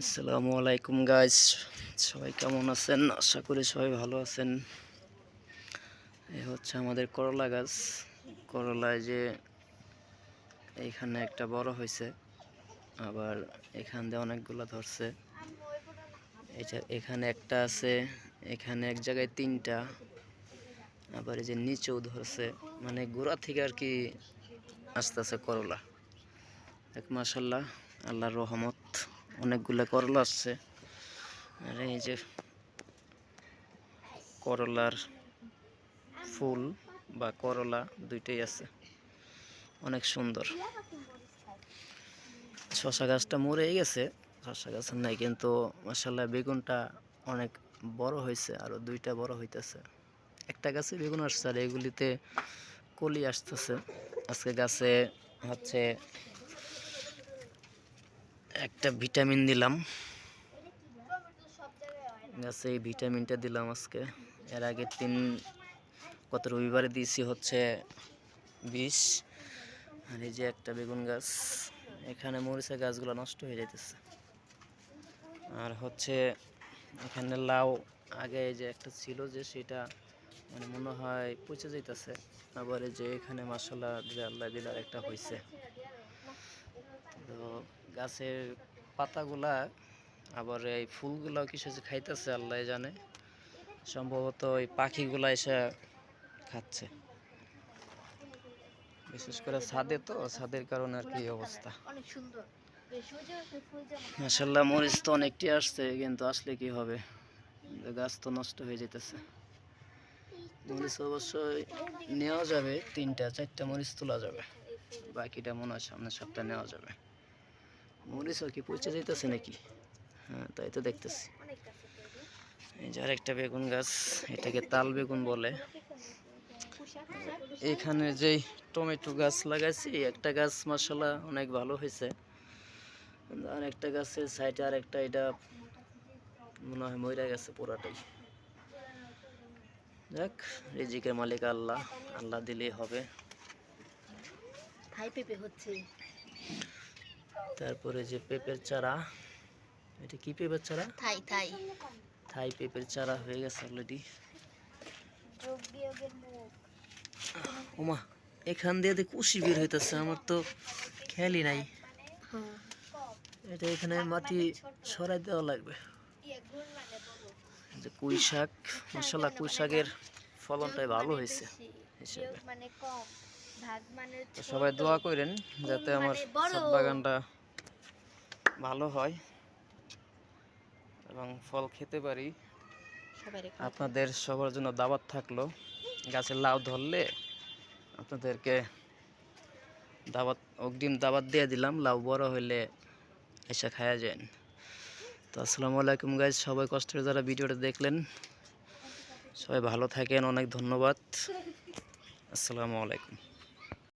আসসালামু আলাইকুম গাইজ সবাই কেমন আছেন? আশা করি সবাই ভালো আছেন। এ হচ্ছে আমাদের করলা গাছ। করলায় যে এইখানে একটা বড় হয়েছে আবার এখান দিয়ে অনেকগুলো ধরছে। এখানে একটা আছে, এখানে এক জায়গায় তিনটা, আবার এই যে নিচেও ধরছে। মানে গোড়া থেকে আর কি আস্তে আস্তে করলা। এক মাসাল্লাহ আল্লাহর রহমত, অনেকগুলো করলা আসছে। আর এই যে করলার ফুল বা করলা দুইটাই আছে। অনেক সুন্দর। শশা গাছটা মরে গেছে শশা গাছ নাই, কিন্তু মাসাল্লাহ বেগুনটা অনেক বড় হয়েছে আরও দুইটা বড় হইতেছে। একটা গাছে বেগুন আসছে আর এগুলিতে কলি আসতেছে। আজকে গাছে হচ্ছে একটা ভিটামিন দিলাম। গাছে এই ভিটামিনটা দিলাম আজকে। এর আগের তিন, গত রবিবারে দিয়েছি হচ্ছে বিষ আর এই যে একটা বেগুন গাছ, এখানে মরিচা গাছগুলো নষ্ট হয়ে যাইতেছে। আর হচ্ছে এখানে লাউ, আগে যে একটা ছিল যে সেটা মানে মনে হয় পচে যাইতেছে, আবার যে এখানে মশলা আল্লাহ দিলে একটা হয়েছে তো গাছের পাতাগুলা, আবার এই ফুলগুলা কিছু খাইতেছে আল্লাহ জানে। সম্ভবত ওই পাখিগুলা এসে খাচ্ছে। বিশেষ করে ছাদে তো ছাদের কারণে আর কি অবস্থা। অনেক সুন্দর। মাসাল্লাহ মরিচ তো অনেকটি আসছে কিন্তু আসলে কি হবে? গাছ তো নষ্ট হয়ে যেতেছে মরিচ অবশ্যই নেওয়া যাবে তিনটা চারটা মরিচ তোলা যাবে। বাকিটা মনে হয় সামনের সপ্তাহে নেওয়া যাবে। মরিচ আর কি পচে যেতেছে নাকি? হ্যাঁ তাই তো দেখতেছি। এই যে আরেকটা বেগুন গাছ এটাকে তাল বেগুন বলে। এখানে যেই টমেটো গাছ লাগাইছি একটা গাছ মশলা অনেক ভালো হয়েছে। আর একটা গাছের সাইডে আর একটা এটা মনে হয় মরে গেছে পুরাটাই যাক রিজিকের মালিক আল্লাহ আল্লাহ দিলেই হবে। থাই পেঁপে হচ্ছে। তারপরে যে পেঁপের চারা এটা কি পেঁপের চারা? থাই থাই। থাই পেঁপের চারা হয়ে গেছে অলরেডি যোগ বিয়োগের মুখ। ওমা এখান দিয়ে দেখ কুশি বের হইতেছে আমার তো খেয়ালই নাই। এটা এখানে মাটি সরাই দেওয়া লাগবে। যে কুই শাক মশলা কুই শাকের ফলনটাই ভালো হয়েছে। সবাই দোয়া করেন যাতে আমার ছাদ বাগানটা ভালো হয় এবং ফল খেতে পারি। আপনাদের সবার জন্য দাওয়াত থাকল। গাছের লাউ ধরলে আপনাদেরকে দাবাত, অগ্রিম দাবাত দিয়ে দিলাম, লাউ বড় হইলে এসে খায়া যায় তো আসসালামু আলাইকুম গাইজ, সবাই কষ্টের যারা ভিডিওটা দেখলেন, সবাই ভালো থাকেন, অনেক ধন্যবাদ। আসসালামু আলাইকুম।